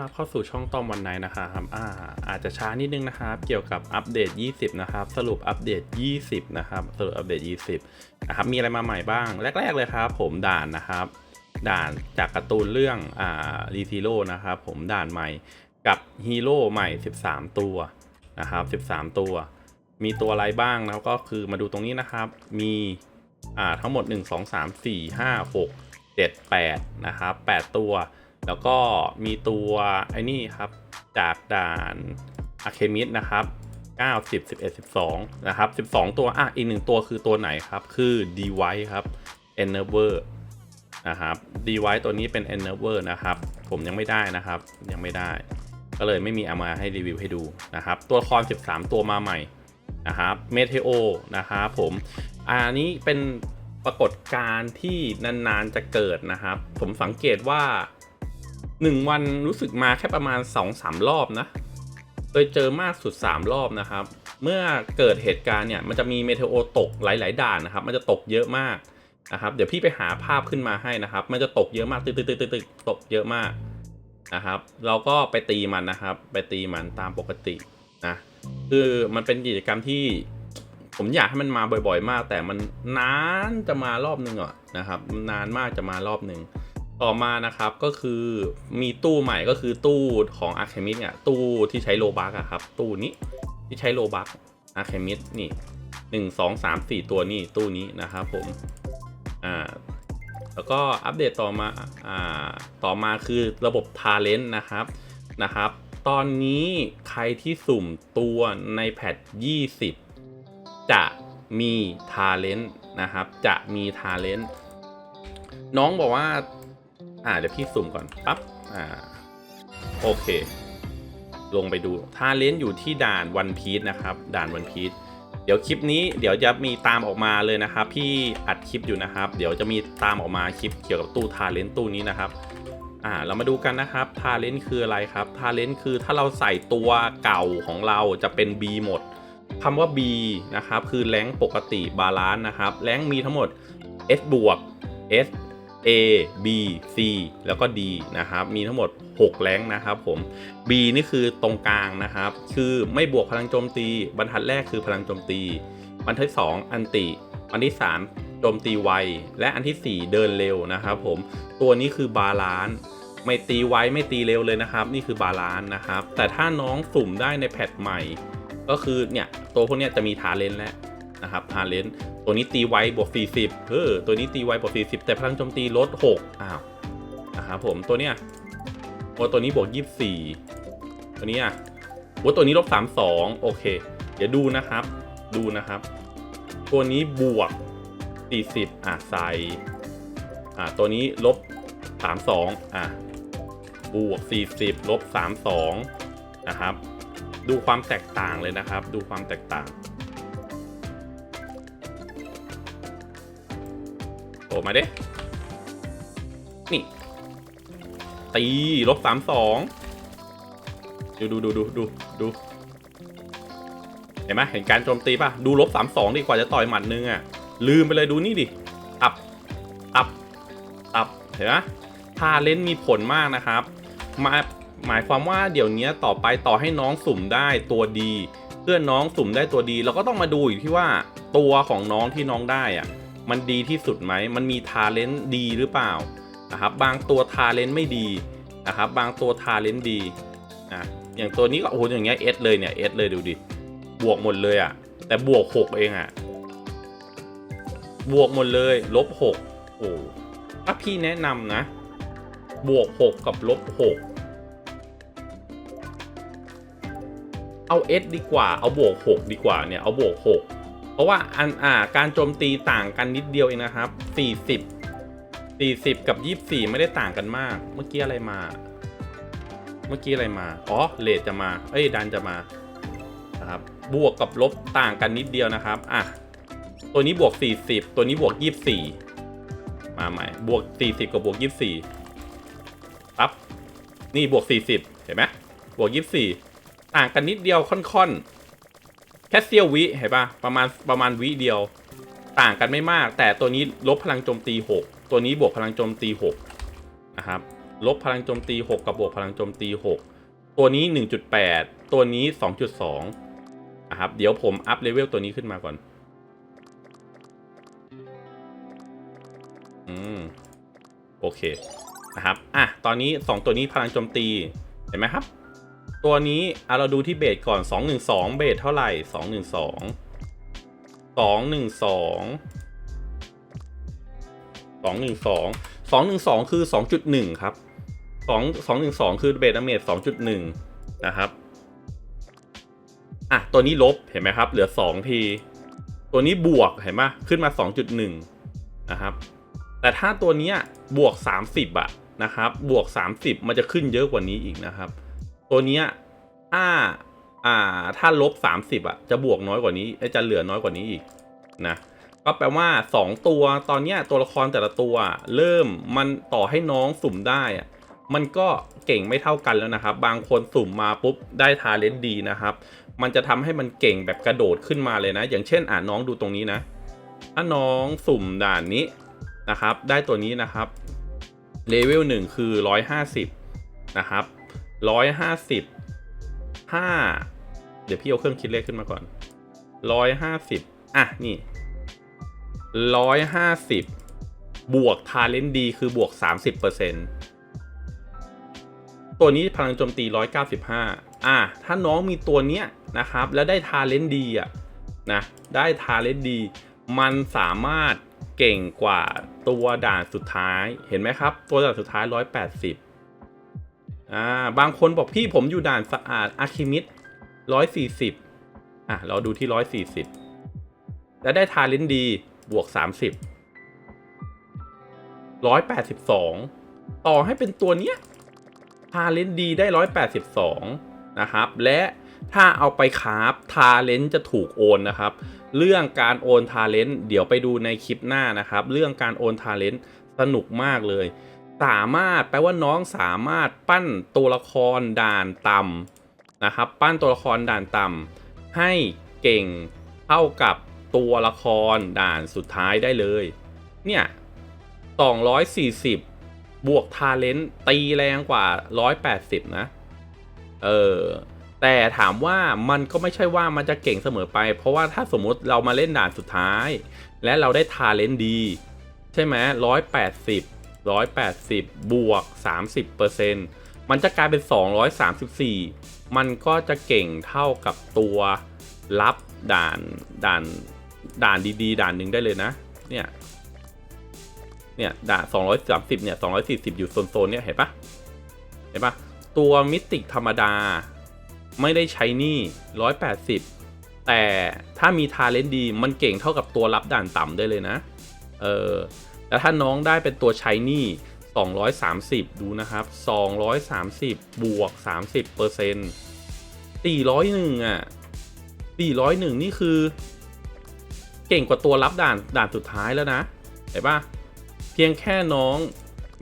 รับเข้าสู่ช่องตอมวันไหนนะครับอ่าอาจจะช้านิดนึงนะครับ เกี่ยวกับอัปเดต 20 นะครับ สรุปอัปเดต 20 นะครับ สรุปอัปเดต 20 นะครับ มีอะไรมาใหม่บ้าง แรก ๆ เลยครับ ผมด่านนะครับ ด่านจากการ์ตูนเรื่อง อ่ารีซีโร่นะครับ ผมด่านใหม่กับฮีโร่ใหม่ 13 ตัวนะครับ 13 ตัว มีตัวอะไรบ้างแล้วก็คือมาดูตรงนี้นะครับ มี อ่า ทั้งหมด 1 2 3 4 5 6 7 8 นะครับ 8 ตัว แล้วก็มีตัวไอ้นี่ครับ จากด่านอะเคมิสนะครับ 9 10 11 12 นะครับ 12 ตัว อะ อีกหนึ่งตัวคือตัวไหนครับ คือ d w i ครับ e n e v e r นะครับ d w i ตัวนี้เป็น e n e v e r นะครับ ผมยังไม่ได้นะครับ ยังไม่ได้ ก็เลยไม่มีเอามาให้รีวิวให้ดูนะครับ ตัวละคร 13 ตัวมาใหม่นะครับ เมเทโอ นะครับผม อันนี้เป็นปรากฏการณ์ที่นานๆจะเกิดนะครับ ผมสังเกตว่า 1วันรู้สึกมาแค่ประมาณ 2-3 รอบนะเคยเจอมากสุด 3 รอบนะครับ เมื่อเกิดเหตุการณ์เนี่ยมันจะมีเมเทโอตกหลาย ๆ ด่านนะครับ มันจะตกเยอะมากนะครับเดี๋ยวพี่ไปหาภาพขึ้นมาให้นะครับ มันจะตกเยอะมากตึกตึกตึกตึกตกตกเยอะมากนะครับ เราก็ไปตีมันนะครับ ไปตีมันตามปกตินะคือมันเป็นกิจกรรมที่ผมอยากให้มันมาบ่อย ๆ มาก แต่มันนานจะมารอบหนึ่งอะนะครับ นานมากจะมารอบหนึ่ง ต่อมานะครับก็คือมีตู้ใหม่ก็คือตู้ของอาร์เคมิสเนี่ยตู้ที่ใช้โลบักอะครับ ตู้นี้ที่ใช้โลบักอาร์เคมิสนี่หนึ่งสองสามสี่ตัวนี่ตู้นี้นะครับผมอ่าแล้วก็อัปเดตต่อมาอ่าต่อมาคือระบบทาเลนต์นะครับนะครับ ตอนนี้ใครที่สุ่มตัวในแพท20 จะมีทาเลนต์นะครับ จะมีทาเลนต์น้องบอกว่า อ่าเดี๋ยวพี่สุ่มก่อนปั๊บอ่าโอเค ลงไปดูทาเลนต์อยู่ที่ด่านวันพีชนะครับ ด่านวันพีชเดี๋ยวคลิปนี้เดี๋ยวจะมีตามออกมาเลยนะครับ พี่อัดคลิปอยู่นะครับ เดี๋ยวจะมีตามออกมาคลิปเกี่ยวกับตู้ทาเลนต์ตู้นี้นะครับอ่าเรามาดูกันนะครับทาเลนต์คืออะไรครับทาเลนต์คือถ้าเราใส่ตัวเก่าของเราจะเป็น B หมดคำว่า B นะครับคือแรงปกติบาลานซ์นะครับแรงมีทั้งหมด S บวก S A B C แล้วก็ D นะครับ มีทั้งหมด 6 แรงนะครับผม B นี่คือตรงกลางนะครับ คือไม่บวกพลังโจมตี บรรทัดแรกคือพลังโจมตี บรรทัด2อันติ อันที่ 3 โจมตีไว และอันที่ 4 เดินเร็วนะครับผม ตัวนี้คือบาลานซ์ไม่ตีไวไม่ตีเร็วเลยนะครับ นี่คือบาลานซ์นะครับ แต่ถ้าน้องสุ่มได้ในแพทใหม่ ก็คือเนี่ยตัวพวกเนี้ยจะมีทานเลนแล้ว นะครับทาเลนตัวนี้ตีไวบวก 40เออตัวนี้ตีไวบวก 40 แต่พลังโจมตีลด 6 อ้าวนะครับผมตัวเนี้ยโอ้ตัวนี้บวก 24 ตัวนี้อะโอ้ตัวนี้ลบ 32 โอเค เดี๋ยวดูนะครับ ดูนะครับ ตัวนี้บวก 40 อะใส่อ่าตัวนี้ลบ 32 อะบวก 40 ลบ 32 นะครับ ดูความแตกต่างเลยนะครับ ดูความแตกต่าง มาดินี่ ตีลบสามสองดูดูดูดูดูดูเห็นไหมเห็นการโจมตีป่ะ ดูลบสามสองดีกว่าจะต่อยหมัดนึงอะ ลืมไปเลยดูนี่ดิตับตับตับเห็นไหมทาเลนมีผลมากนะครับมาหมายความว่าเดี๋ยวนี้ต่อไปต่อให้น้องสุ่มได้ตัวดี เพื่อนน้องสุ่มได้ตัวดี เราก็ต้องมาดูอีกที่ว่าตัวของน้องที่น้องได้อะ มันดีที่สุดไหม มันมีทาเลนต์ดีหรือเปล่านะครับบางตัวทาเลนต์ไม่ดีนะครับบางตัวทาเลนต์ดีนะอย่างตัวนี้ก็โอ้โหอย่างเงี้ยเอสเลยเนี่ยเอสเลยดูดิบวกหมดเลยอะ่ะแต่บวกหกเองอะ่ะบวกหมดเลยลบหกโอ้ถ้าพี่แนะนำนะ บวกหกกับลบหกเอาเอสดีกว่าเอาบวกหกดีกว่าเนี่ยเอาบวกหก ราะว่าอันอ่าการโจมตีต่างกันนิดเดียวเองนะครับ 40 40 กับ 24 ไม่ได้ต่างกันมาก เมื่อกี้อะไรมา เมื่อกี้อะไรมา อ๋อ เลทจะมา เอ้ย ดันจะมา นะครับ บวกกับลบต่างกันนิดเดียวนะครับ อะ ตัวนี้บวก 40 ตัวนี้บวก 24 มาใหม่ บวก 40 กับบวก 24ปั๊บ นี่บวก 40 เห็นไหมบวก 24 ต่างกันนิดเดียวค่อนๆ แค่เซียววิเห็นปะประมาณประมาณวิเดียว ต่างกันไม่มาก แต่ตัวนี้ลบพลังโจมตี 6 ตัวนี้บวกพลังโจมตี6นะครับลบพลังโจมตี 6 กับบวกพลังโจมตี 6 ตัวนี้ 1.8 ตัวนี้ 2.2นะครับเดี๋ยวผมอัพเลเวลตัวนี้ขึ้นมาก่อนอืมโอเคนะครับอะตอนนี้ 2 ตัวนี้พลังโจมตีเห็นไหมครับ ตัวนี้อะเราดูที่เบสก่อน 212 เบสเท่าไหร่ 212 212สองหนึ่งสองสองหนึ่งสองคือสองจุดหนึ่งครับสองสองหนึ่งสองคือเบต้าเมจสองจุดหนึ่งนะครับ อะ ตัวนี้ลบเห็นไหมครับ เหลือสองที ตัวนี้บวกเห็นไหมขึ้นมาสองจุดหนึ่งนะครับ แต่ถ้าตัวนี้บวกสามสิบอะนะครับ บวกสามสิบมันจะขึ้นเยอะกว่านี้อีกนะครับ ตัวเนี้ยอ่าอ่า ถ้าลบสามสิบอะจะบวกน้อยกว่านี้จะเหลือน้อยกว่านี้อีกนะก็แปลว่า2ตัวตอนเนี้ยตัวละครแต่ละตัว เริ่มมันต่อให้น้องสุ่มได้อะมันก็เก่งไม่เท่ากันแล้วนะครับ บางคนสุ่มมาปุ๊บได้ทาเลนต์ดีนะครับ มันจะทำให้มันเก่งแบบกระโดดขึ้นมาเลยนะ อย่างเช่นอ่าน้องดูตรงนี้นะ ถ้าน้องสุ่มด่านนี้นะครับ ได้ตัวนี้นะครับเลเวลหนึ่งคือ150นะครับ 150 5เดี๋ยวพี่เอาเครื่องคิดเลขขึ้นมาก่อน150อะ นี่ร้อยห้าสิบบวกทาเลนดีคือบวกสามสิบเปอร์เซ็นตัวนี้พลังโจมตีร้อยเก้าสิบห้าอะ ถ้าน้องมีตัวเนี้ยนะครับ แล้วได้ทาเลนดีอะนะ ได้ทาเลนดี มันสามารถเก่งกว่าตัวด่านสุดท้าย เห็นไหมครับ ตัวด่านสุดท้ายร้อยแปดสิบ อ่าบางคนบอกพี่ผมอยู่ด่านสะอาดอาคิมิดร้อยสี่สิบอะ เราดูที่ร้อยสี่สิบแล้วได้ทาเลนดีบวก30 182ต่อให้เป็นตัวเนี้ยทาเลนดีได้182นะครับ และถ้าเอาไปคราฟทาเลนจะถูกโอนนะครับ เรื่องการโอนทาเลนเดี๋ยวไปดูในคลิปหน้านะครับ เรื่องการโอนทาเลนสนุกมากเลย สามารถแปลว่าน้องสามารถปั้นตัวละครด่านต่ำนะครับ ปั้นตัวละครด่านต่ำให้เก่งเท่ากับตัวละครด่านสุดท้ายได้เลย เนี่ย240 บวกทาเลนต์ตีแรงกว่า 180 นะ เออ แต่ถามว่ามันก็ไม่ใช่ว่ามันจะเก่งเสมอไป เพราะว่าถ้าสมมติเรามาเล่นด่านสุดท้าย และเราได้ทาเลนต์ดี ใช่ไหม180 180 บวก 30%มันจะกลายเป็น 234 มันก็จะเก่งเท่ากับตัวรับด่านด่านด่านดีๆ ด่านหนึ่งได้เลยนะ เนี่ย เนี่ยด่าน230 เนี่ย 240 อยู่โซนๆ เนี่ย เห็นปะเห็นปะตัวมิติกธรรมดาไม่ได้ใช้นี่ 180 แต่ถ้ามีทาเลนต์ดี มันเก่งเท่ากับตัวรับด่านต่ำได้เลยนะ เออ แล้วถ้าน้องได้เป็นตัวใช้นี่230 ดูนะครับ 230 บวก 30เปอร์เซ็นต์401อะ401 นี่คือ เก่งกว่าตัวรับด่านด่านสุดท้ายแล้วนะ เห็นปะเพียงแค่น้อง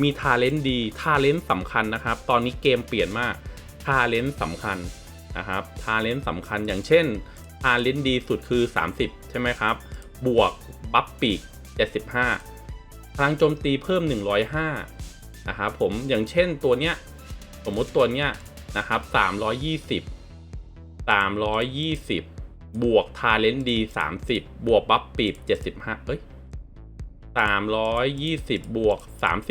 มีทาเลนต์ดีทาเลนต์สำคัญนะครับ ตอนนี้เกมเปลี่ยนมากทาเลนต์สำคัญนะครับทาเลนต์สำคัญอย่างเช่นทาเลนต์ดีสุดคือ 30 ใช่ไหมครับ บวกบัฟปีก 75 พลังโจมตีเพิ่ม 105นะครับผมอย่างเช่นตัวเนี้ยสมมุติตัวเนี้ยนะครับ320 320 บวกทาเลนต์ดี30 บวกบัฟปีบ75เอ้ย320 บวก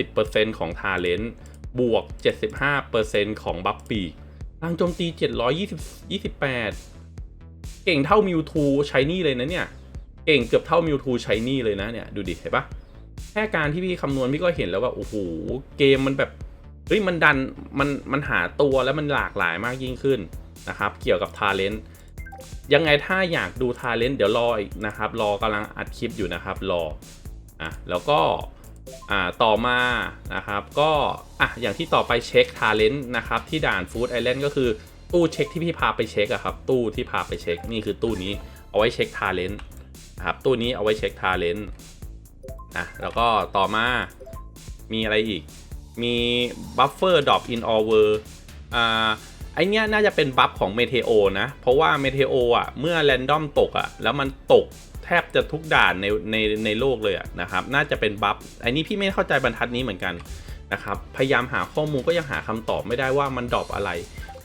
30%ของทาเลนต์บวก 75%ของบัฟปีกพลังโจมตี 720 28 เก่งเท่ามิวทูใช้นี่เลยนะเนี่ย เก่งเกือบเท่ามิวทูใช้นี่เลยนะเนี่ย ดูดิเห็นปะ ค่การที่พี่คำนวณพี่ก็เห็นแล้วว่าโอ้โหเกมมันแบบเฮ้ยมันดันมันมันหาตัวแล้วมันหลากหลายมากยิ่งขึ้นนะครับ เกี่ยวกับทาเลนต์ยังไงถ้าอยากดูทาเลนต์เดี๋ยวรออีกนะครับ รอกำลังอัดคลิปอยู่นะครับรออะแล้วก็อ่าต่อมานะครับก็อะอย่างที่ต่อไปเช็คทาเลนต์นะครับที่ด่านฟู้ดไอแลนด์ก็คือตู้เช็คที่พี่พาไปเช็คอะครับตู้ที่พาไปเช็คนี่คือตู้นี้เอาไว้เช็คทาเลนต์นะครับตู้นี้เอาไว้เช็คทาเลนต์ นะแล้วก็ต่อมามีอะไรอีก มีบัฟเฟอร์ดรอปอินออเวอร์อ่าไอเนี้ยน่าจะเป็นบัฟของเมเทโอนะ เพราะว่าเมเทโออะ เมื่อแรนดอมตกอะ แล้วมันตกแทบจะทุกด่านในในในโลกเลยอะนะครับ น่าจะเป็นบัฟไอ้นี้พี่ไม่เข้าใจบรรทัดนี้เหมือนกันนะครับ พยายามหาข้อมูลก็ยังหาคำตอบไม่ได้ว่ามันดรอปอะไร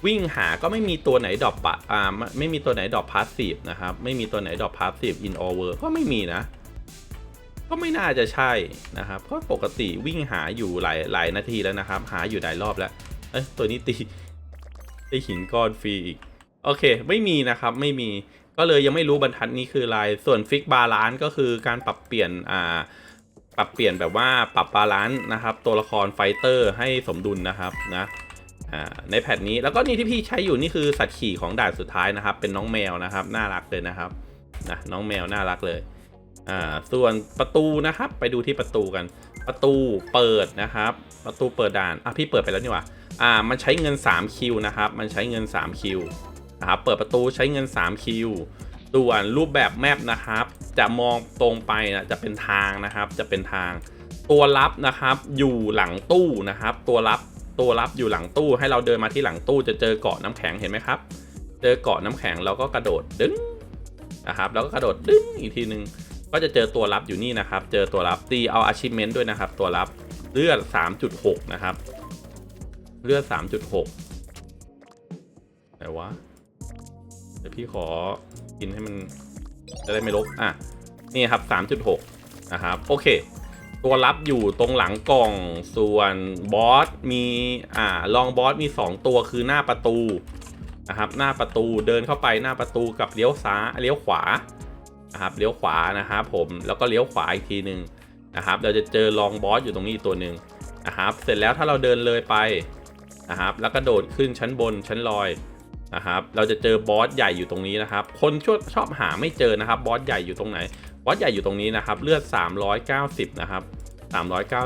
วิ่งหาก็ไม่มีตัวไหนดรอปปะอ่าไม่ไม่มีตัวไหนดรอปพาสซีฟนะครับ ไม่มีตัวไหนดรอปพาสซีฟอินออเวอร์ก็ไม่มีนะ ก็ไม่น่าจะใช่นะครับเพราะปกติวิ่งหาอยู่หลายหลายนาทีแล้วนะครับ หาอยู่หลายรอบแล้ว เอ้ยตัวนี้ตีตีหินก้อนฟรีอีก โอเค ไม่มีนะครับ ไม่มี ก็เลยยังไม่รู้บรรทัดนี้คืออะไร ส่วนฟิกบาลานซ์ก็คือการปรับเปลี่ยน อ่า ปรับเปลี่ยนแบบว่าปรับบาลานซ์นะครับ ตัวละครไฟเตอร์ให้สมดุลนะครับนะ อ่า ในแพทนี้ แล้วก็นี่ที่พี่ใช้อยู่นี่คือสัตว์ขี่ของด่านสุดท้ายนะครับ เป็นน้องแมวนะครับ น่ารักเลยนะครับ นะ น้องแมวน่ารักเลย อ่าส่วนประตูนะครับ ไปดูที่ประตูกัน ประตูเปิดนะครับ ประตูเปิดด่านอะพี่เปิดไปแล้วนี่หว่าอ่า มันใช้เงิน3คิวนะครับ มันใช้เงิน3คิวนะครับ เปิดประตูใช้เงิน3คิวส่วนรูปแบบแมปนะครับ จะมองตรงไปนะจะเป็นทางนะครับ จะเป็นทาง ตัวรับนะครับ อยู่หลังตู้นะครับ ตัวรับตัวรับอยู่หลังตู้ ให้เราเดินมาที่หลังตู้จะเจอเกาะน้ำแข็งเห็นไหมครับ เจอเกาะน้ำแข็งเราก็กระโดดดึงนะครับ แล้วก็กระโดดดึงอีกทีหนึ่ง ก็จะเจอตัวรับอยู่นี่นะครับ เจอตัวรับตีเอา achievement ด้วยนะครับ ตัวรับเลือด 3.6 นะครับ เลือด 3.6ไหนวะเดี๋ยวพี่ขอกินให้มันจะได้ไม่ลบอะนี่ครับ 3.6 นะครับ โอเค ตัวรับอยู่ตรงหลังกล่องส่วนบอสมีอ่าลองบอสมี 2 ตัวคือหน้าประตูนะครับ หน้าประตูเดินเข้าไปหน้าประตูกับเลี้ยวซ้ายเลี้ยวขวา นะครับเลี้ยวขวานะครับผมแล้วก็เลี้ยวขวาอีกทีหนึ่งนะครับ เราจะเจอลองบอสอยู่ตรงนี้ตัวหนึ่งนะครับเสร็จแล้วถ้าเราเดินเลยไปนะครับแล้วก็โดดขึ้นชั้นบนชั้นลอยนะครับเราจะเจอบอสใหญ่อยู่ตรงนี้นะครับ คนชอบชอบหาไม่เจอนะครับบอสใหญ่อยู่ตรงไหนบอสใหญ่อยู่ตรงนี้นะครับ เลือด 390 นะครับ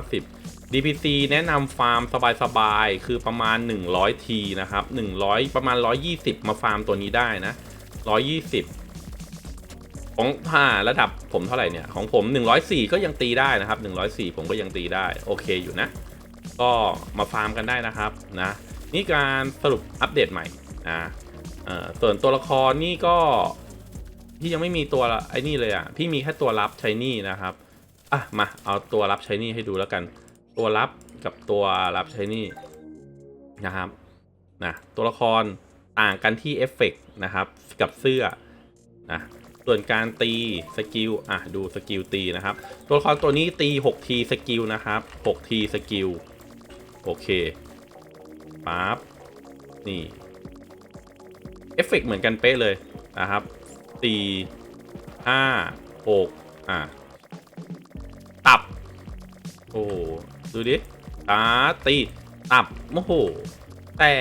390 DPC แนะนำฟาร์มสบายๆ คือประมาณ 100 ทีนะครับ 100 ประมาณ 120 มาฟาร์มตัวนี้ได้นะ 120 ของผ่าระดับผมเท่าไหร่เนี่ย ของผม 104 ก็ยังตีได้นะครับ 104 ผมก็ยังตีได้ โอเคอยู่นะ ก็มาฟาร์มกันได้นะครับนะนี่การสรุปอัปเดตใหม่นะเอ่อส่วนตัวละครนี่ก็พี่ยังไม่มีตัวไอ้นี่เลยอะพี่มีแค่ตัวรับใช้นี่นะครับอะมาเอาตัวรับใช้นี่ให้ดูแล้วกัน ตัวรับกับตัวรับใช้นี่นะครับนะตัวละครต่างกันที่เอฟเฟกต์นะครับกับเสื้อนะ ส่วนการตีสกิลอะดูสกิลตีนะครับ ตัวละครตัวนี้ตี6ทีสกิลนะครับ6ทีสกิลโอเคปั๊บนี่เอฟเฟกต์เหมือนกันเป๊ะเลยนะครับตีห้าหกอะตับ โอ้ดูดิตาตีตับโอ้โหแต่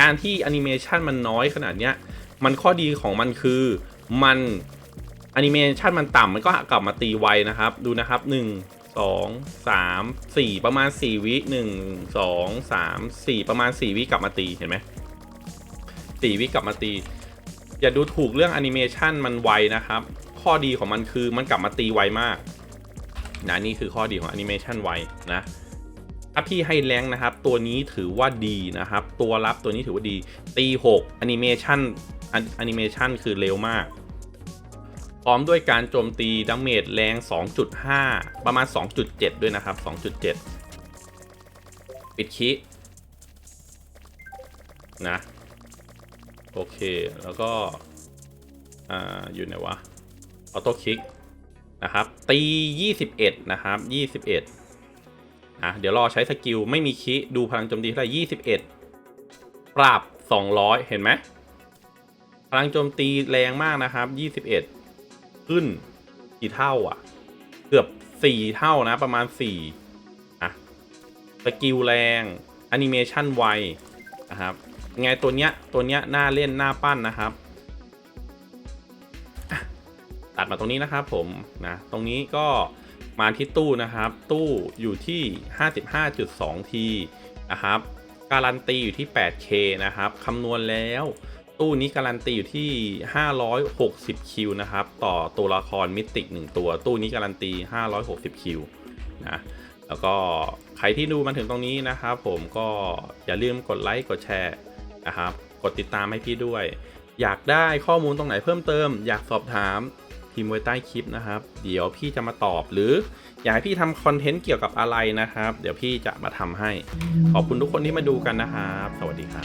การที่แอนิเมชันมันน้อยขนาดเนี้ย มันข้อดีของมันคือ มันแอนิเมชันมันต่ำมันก็กลับมาตีไวนะครับ ดูนะครับ 1 2 3 4 ประมาณ 4 วิ1 2 3 4 ประมาณ 4 วิกลับมาตีเห็นไหม4วิกลับมาตี อย่าดูถูกเรื่องแอนิเมชันมันไวนะครับ ข้อดีของมันคือมันกลับมาตีไวมากนะนี่คือข้อดีของแอนิเมชันไวนะถ้าพี่ให้แรงนะครับ ตัวนี้ถือว่าดีนะครับ ตัวรับตัวนี้ถือว่าดี ตี6แอนิเมชันแอนิเมชันคือเร็วมาก ร้อมด้วยการโจมตีดาเมจแรง 2.5 ประมาณ 2.7 ด้วยนะครับ 2.7 ปิดคินะ โอเค แล้วก็ อ่า อยู่ไหนวะ ออโต้คลิก นะครับ ตี 21 นะครับ 21อะเดี๋ยวรอใช้สกิล ไม่มีคิดูพลังโจมตีเท่าไหร่21 ปรับ200 เห็นไหมพลังโจมตีแรงมากนะครับ 21 ขึ้นกี่เท่าอะ เกือบ4เท่านะ ประมาณ4อะสกิลแรงแอนิเมชันไวนะครับไงตัวเนี้ยตัวเนี้ยน่าเล่นน่าปั้นนะครับตัดมาตรงนี้นะครับผมนะตรงนี้ก็มาที่ตู้นะครับ ตู้อยู่ที่ 55.2ทีนะครับการันตีอยู่ที่ 8K นะครับคำนวณแล้ว ตู้นี้การันตีอยู่ที่ 560 คิวนะครับ ต่อตัวละครมิติก1ตัว ตู้นี้การันตี 560 คิวนะ แล้วก็ใครที่ดูมาถึงตรงนี้นะครับ ผมก็อย่าลืมกดไลค์กดแชร์นะครับ กดติดตามให้พี่ด้วย อยากได้ข้อมูลตรงไหนเพิ่มเติม อยากสอบถาม พิมพ์ไว้ใต้คลิปนะครับ เดี๋ยวพี่จะมาตอบหรือ อยากให้พี่ทำคอนเทนต์เกี่ยวกับอะไรนะครับ เดี๋ยวพี่จะมาทำให้ ขอบคุณทุกคนที่มาดูกันนะครับ สวัสดีครับ